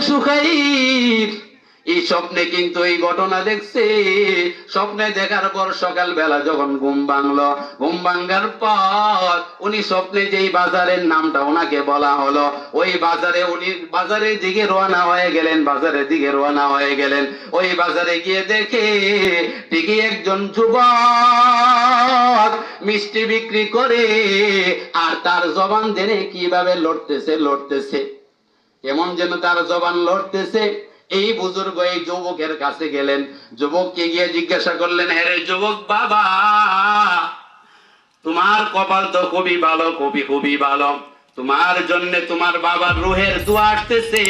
সুখাইর। এই স্বপ্নে কিন্তু এই ঘটনা দেখছে। স্বপ্নে দেখার পর সকাল বেলা যখন ঘুম ভাঙলো, ঘুম ভাঙ্গার পর উনি স্বপ্নে যেই বাজারের নামটা ওনাকে বলা হলো, ওই বাজারে উনি বাজারের দিকে রওনা হয়ে গেলেন, বাজারের দিকে রওনা হয়ে গেলেন। ওই বাজারে গিয়ে দেখে ঠিকই একজন যুবক মিষ্টি বিক্রি করে, আর তার জবান জেনে কীভাবে লড়তেছে লড়তেছে। কেমন যেন তার জবান লড়তেছে। এই বুজুর্গ এই যুবকের কাছে গেলেন। যুবককে গিয়ে জিজ্ঞাসা করলেন হ্যাঁ যুবক বাবা, তোমার কপাল তো খুবই ভালো, খুবই খুবই ভালো। তোমার জন্য তোমার বাবার রুহের দোয়া আসতেছে।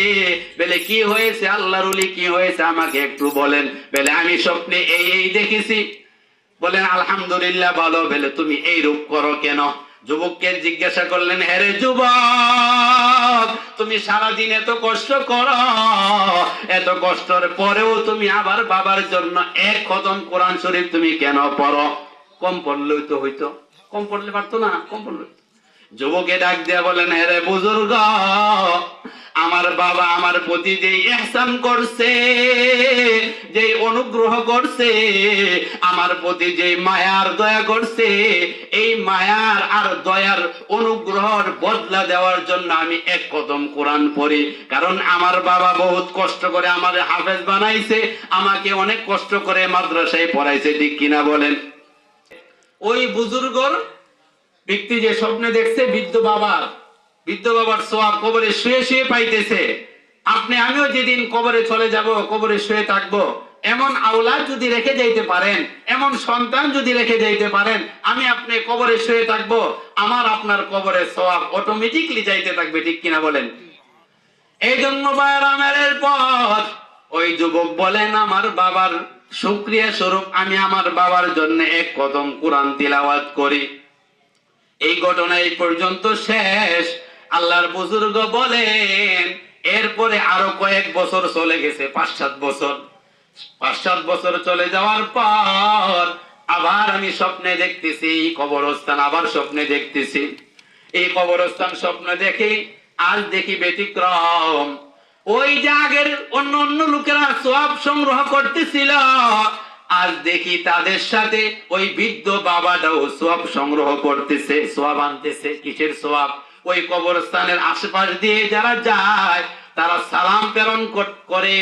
বলে, কি হয়েছে? আল্লাহর উলি কি হয়েছে? আমাকে একটু বলেন। বলে, আমি স্বপ্নে এই এই দেখেছি। বলেন আলহামদুলিল্লাহ ভালো। বলে, তুমি এই রূপ করো কেন? যুবককে জিজ্ঞাসা করলেন হ্যারে যুবক, তুমি সারাদিন এত কষ্ট করো। এত কষ্টের পরেও তুমি আবার বাবার জন্য এক খতম কোরআন শরীফ তুমি কেন পড়ো? কম পড়লেই তো হইতো। কম পড়লে পারতো না, কম পড়লে। যুবকে ডাক দিয়া বলেন হ্যারে বুজুর্গ, আমার বাবা আমার প্রতি যে এহসান করছে যে অনুগ্রহ করছে, আমার প্রতি যে মায়ার দয়া করছে, এই মায়ার আর দয়ার অনুগ্রহর বদলা দেওয়ার জন্য আমি এক কদম কোরআন পড়ি। কারণ আমার বাবা বহুত কষ্ট করে আমার হাফেজ বানাইছে, আমাকে অনেক কষ্ট করে মাদ্রাসায় পড়াইছে, ঠিক কিনা বলেন? ওই বুজুর্গর ব্যক্তি যে স্বপ্নে দেখছে, বৃদ্ধ বাবার বৃদ্ধ বাবার সোয়াব কবরে শুয়ে শুয়ে পাইতেছে। আপনি, আমিও যেদিন কবরে চলে যাব, কবরে শুয়ে থাকব। এমন আওলাদ যদি রেখে যাইতে পারেন, এমন সন্তান যদি রেখে যাইতে পারেন, আমি আপনি কবরে শুয়ে থাকব, আমার আপনার কবরে সোয়াব অটোমেটিকলি যাইতে থাকবে, ঠিক কিনা বলেন? এই জন্য বায়ারামের পর ওই যুবক বলেন, আমার বাবার শুক্রিয়া স্বরূপ, আমি আমার বাবার জন্য এক কদম কোরআন তিলাওয়াত করি। এই ঘটনা এই পর্যন্ত শেষ। আল্লাহর বুজুর্গ বলেন, এরপরে আরও কয়েক বছর চলে গেছে পাঁচ সাত বছর। পাঁচ সাত বছর চলে যাওয়ার পর আবার আমি স্বপ্নে দেখতেছি কবরস্থান আবার স্বপ্নে দেখতেছি। এই কবরস্থান স্বপ্ন দেখি, আজ দেখি ব্যতিক্রম। ওই যে আগের অন্য অন্য লোকেরা সব সংগ্রহ করতেছিল আজ দেখি তাদের সাথে ওই বৃদ্ধ বাবাটাও সব সংগ্রহ করতেছে, সোয়াব আনতেছে, কিসের সোয়াব? ওই কবরস্থানের আশেপাশ দিয়ে যারা যায়, তারা সালাম প্রেরণ করে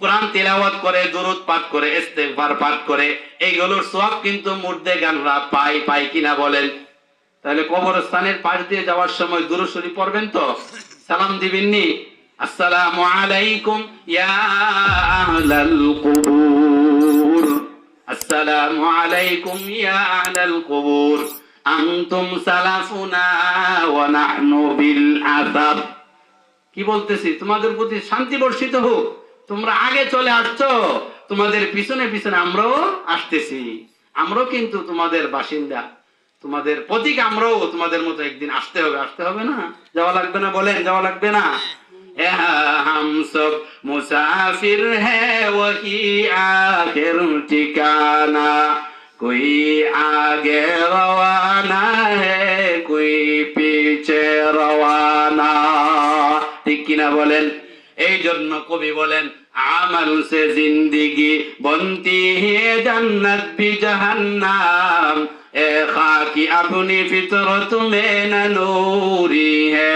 কোরআন তেলাওয়াত করে, দরুদ পাঠ করে, ইস্তেগফার পাঠ করে। এইগুলোর সব কিন্তু মুর্দে গানরা পাই পাই কিনা বলেন? তাহলে কবরস্থানের পাশ দিয়ে যাওয়ার সময় দুরুশরী পড়বেন তো? সালাম দিবেননি? আসসালামু আলাইকুম, ইয়া আহলাল কুবুর। ইয়া আহলাল কুবুর। আনতুম সালাফুনা ওয়া নাহনু বিল আযাব। কি বলতেছি? তোমাদের প্রতি শান্তি বর্ষিত হোক। তোমরা আগে চলে আসছো, তোমাদের পিছনে পিছনে আমরাও আসতেছি। আমরাও কিন্তু তোমাদের বাসিন্দা। তোমাদের প্রতীক আমরাও তোমাদের মতো একদিন আসতে হবে আসতে হবে না? যাওয়া লাগবে না বলেন, যাওয়া লাগবে না? यहाँ हम सब मुसाफिर है वही आखिर ठिकाना कोई आगे रवाना है कोई पीछे रवाना ঠিক কিনা বলেন এই জন্য কবি বলেন আমাল সে জিন্দিগি বন্তি হে জান্নাত ভি জাহান্নাম এ খাকি আপনি ফিতরত মে না নূরি है